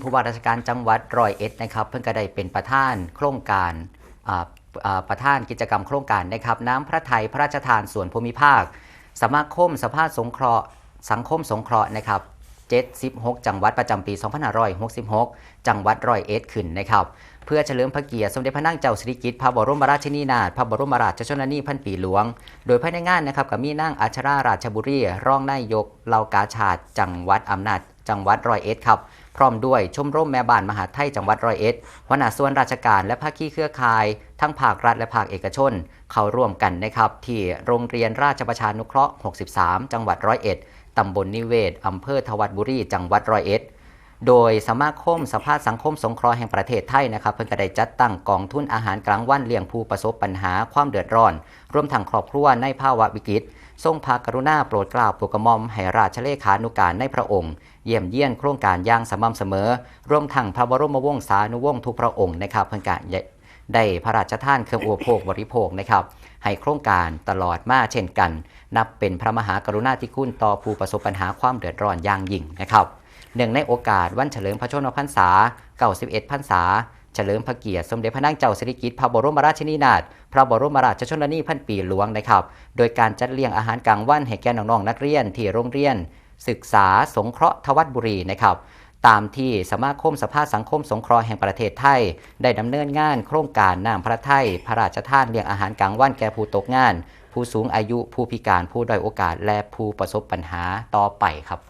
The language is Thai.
ผู้ว่าราชการจังหวัดร้อยเอ็ดนะครับเพิ่งก็ได้เป็นประธานโครงการประธานกิจกรรมโครงการนะครับน้ำพระไทยพระราชทานส่วนภูมิภาค สมาคมสภาพสงเคราะห์ สังคมสงเคราะห์นะครับ76 จังหวัดประจำปี 2566 จังหวัดร้อยเอ็ดขึ้นนะครับ เพื่อเฉลิมพระเกียรติสมเด็จพระนางเจ้าสิริกิติ์พระบรมราชินีนาถพระบรมราชชนนีพันปีหลวง โดยภายในงานนะครับกับมีนางอัชราราชบุรีรองนายกเหล่ากาชาตจังหวัดอำนาจ จังหวัดร้อยเอ็ดครับพร้อมด้วยชมรมแม่บ้านมหาไทยจังหวัดร้อยเอ็ดหัวหน้าส่วนราชการและภาคีเครือข่าย ทั้งภาครัฐและภาคเอกชน เข้าร่วมกันนะครับที่โรงเรียนราชประชานุเคราะห์ 63 จังหวัดร้อยเอ็ดตำบลนิเวศอำเภอทวัดบุรีจังหวัดร้อยเอ็ด โดยสมาคมสภาสังคมสงเคราะห์แห่งประเทศไทยนะครับ เพิ่งก็ได้จัดตั้งกองทุนอาหารกลางวันเลี้ยงผู้ประสบปัญหาความเดือดร้อน รวมทั้งครอบครัวในภาวะวิกฤตทรงพระกรุณาโปรดเกล้าโปรดกระหม่อมให้ราชเลขานุการในพระองค์ เยี่ยมเยี่ยนโครงการย่างสม่ำเสมอ รวมทั้งพระบรมวงศานุวงศ์ทุกพระองค์นะครับเพิ่งก็ได้พระราชทานเครื่องอุปโภคบริโภคนะครับให้โครงการตลอดมาเช่นกัน นับเป็นพระมหากรุณาธิคุณต่อผู้ประสบปัญหาความเดือดร้อนอย่างยิ่งนะครับ เนื่องในโอกาสวันเฉลิมพระชนมพรรษา 91พรรษา เฉลิมพระเกียรติสมเด็จพระนางเจ้าสิริกิติ์พระบรมราชินีนาถ พระบรมราชชนนีพันปีหลวงนะครับ โดยการจัดเลี้ยงอาหารกลางวันให้แก่น้องๆนักเรียนที่โรงเรียน ศึกษาสงเคราะห์ทวัดบุรีนะครับตามที่สมาคมสภาสังคมสงเคราะห์แห่งประเทศไทย ได้ดำเนินงานโครงการน้ำพระไทย พระราชทานเลี้ยงอาหารกลางวันแก่ผู้ตกงาน ผู้สูงอายุผู้พิการผู้ด้อยโอกาสและผู้ประสบปัญหาต่อไปครับ